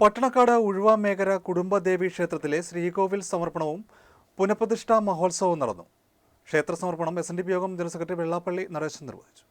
പട്ടണക്കാട് ഉഴുവ മേഖല കുടുംബദേവി ക്ഷേത്രത്തിലെ ശ്രീകോവിൽ സമർപ്പണവും പുനഃപ്രതിഷ്ഠാ മഹോത്സവവും നടന്നു. ക്ഷേത്ര സമർപ്പണം എസ് എൻ ഡി പി യോഗം ജനറൽ സെക്രട്ടറി വെള്ളാപ്പള്ളി നടേശൻ നിർവഹിച്ചു.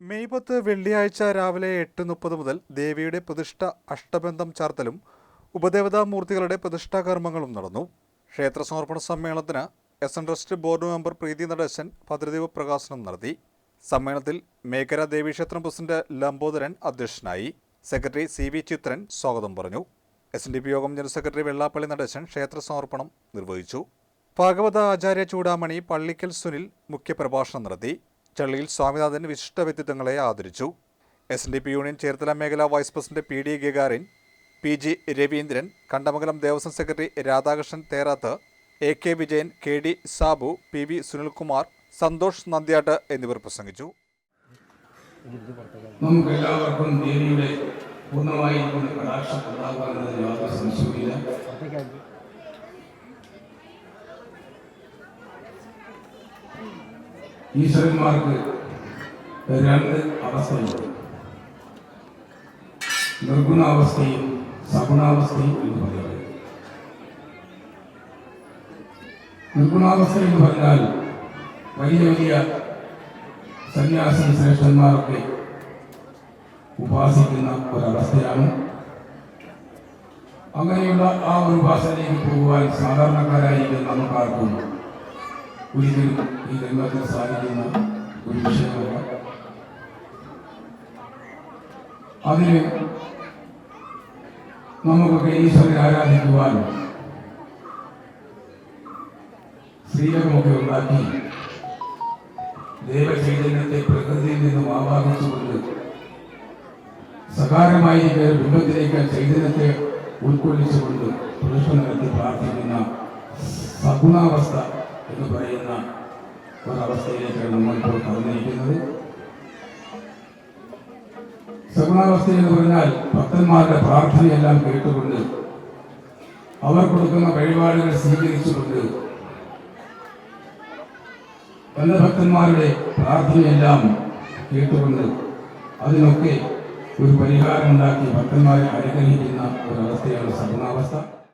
മെയ് വെള്ളിയാഴ്ച രാവിലെ എട്ട് മുപ്പത് മുതൽ ദേവിയുടെ പ്രതിഷ്ഠ അഷ്ടബന്ധം ചാർത്തലും ഉപദേവതാ മൂർത്തികളുടെ പ്രതിഷ്ഠാ കർമ്മങ്ങളും നടന്നു. ക്ഷേത്ര സമർപ്പണ സമ്മേളനത്തിന് S N trust board member Preethi Natesan ഭദ്രദീപ പ്രകാശനം നടത്തി. സമ്മേളനത്തിൽ മേഖല ദേവീക്ഷേത്രം പ്രസിഡന്റ് ലംബോദരൻ അധ്യക്ഷനായി സെക്രട്ടറി സി വി ചിത്രൻ സ്വാഗതം പറഞ്ഞു. എസ് എൻ ഡി പി യോഗം ജനറൽ സെക്രട്ടറി വെള്ളാപ്പള്ളി നടേശൻ ക്ഷേത്ര സമർപ്പണം നിർവഹിച്ചു. ഭാഗവത ആചാര്യ ചൂടാമണി പള്ളിക്കൽ സുനിൽ മുഖ്യപ്രഭാഷണം നടത്തി. ചള്ളിയിൽ സ്വാമിനാഥൻ വിശിഷ്ട വ്യക്തിത്വങ്ങളെ ആദരിച്ചു. S N D P union Cherthala മേഖലാ vice president P D Gagarin P G Raveendran Kandamangalam Devaswom secretary Radhakrishnan Therath A K Vijayan K D Sabu P V Sunilkumar Santhosh Nandyat എന്നിവർ പ്രസംഗിച്ചു. നമുക്ക് എല്ലാവർക്കും ദേവിയുടെ പൂർണമായി കടാക്ഷം ഉണ്ടാകുമെന്നതിന് യാതൊരു സംശയവുമില്ല. ഈശ്വരന്മാർക്ക് രണ്ട് അവസ്ഥയുണ്ട്. നിർഗുണാവസ്ഥയും സഗുണാവസ്ഥയും എന്ന് പറയുന്നത്. നിർഗുണാവസ്ഥ എന്ന് പറഞ്ഞാൽ വലിയ വലിയ സന്യാസി ശ്രേഷ്ഠന്മാരൊക്കെ ഉപാസിക്കുന്ന ഒരവസ്ഥയാണ്. അങ്ങനെയുള്ള ആ ഒരു ഉപാസനയിലേക്ക് പോകുവാൻ സാധാരണക്കാരായിരിക്കും നമുക്കാർക്കും ഒരിക്കലും ഈ രംഗത്തിൽ സാധിക്കുന്ന ഒരു വിഷയമല്ല. അതിന് നമുക്കൊക്കെ ഈശ്വരനെ ആരാധിക്കുവാൻ സ്ത്രീകളുമൊക്കെ ഉണ്ടാക്കി ദേവചൈതന്യത്തെ പ്രകൃതിയിൽ നിന്നും ആവാഹിച്ചുകൊണ്ട് സകാരമായി ബിംബത്തിലേക്ക് ചൈതന്യത്തെ ഉൾക്കൊള്ളിച്ചുകൊണ്ട് പുരുഷനകത്ത് പ്രാർത്ഥിക്കുന്ന സഗുണാവസ്ഥ എന്ന് പറയുന്ന ഒരവസ്ഥയിലേക്കാണ് നമ്മളിപ്പോൾ കടന്നിരിക്കുന്നത്. സഗുണാവസ്ഥ എന്ന് പറഞ്ഞാൽ ഭക്തന്മാരുടെ പ്രാർത്ഥനയെല്ലാം കേട്ടുകൊണ്ട് അവർ കൊടുക്കുന്ന വഴിപാടുകൾ സ്വീകരിച്ചുകൊണ്ട് ബന്ധഭക്തന്മാരുടെ പ്രാർത്ഥനയെല്ലാം കേട്ടുകൊണ്ട് അതിനൊക്കെ ഒരു പരിഹാരമുണ്ടാക്കി ഭക്തന്മാരെ അനുഗ്രഹിക്കുന്ന ഒരവസ്ഥയാണ് സഗുണാവസ്ഥ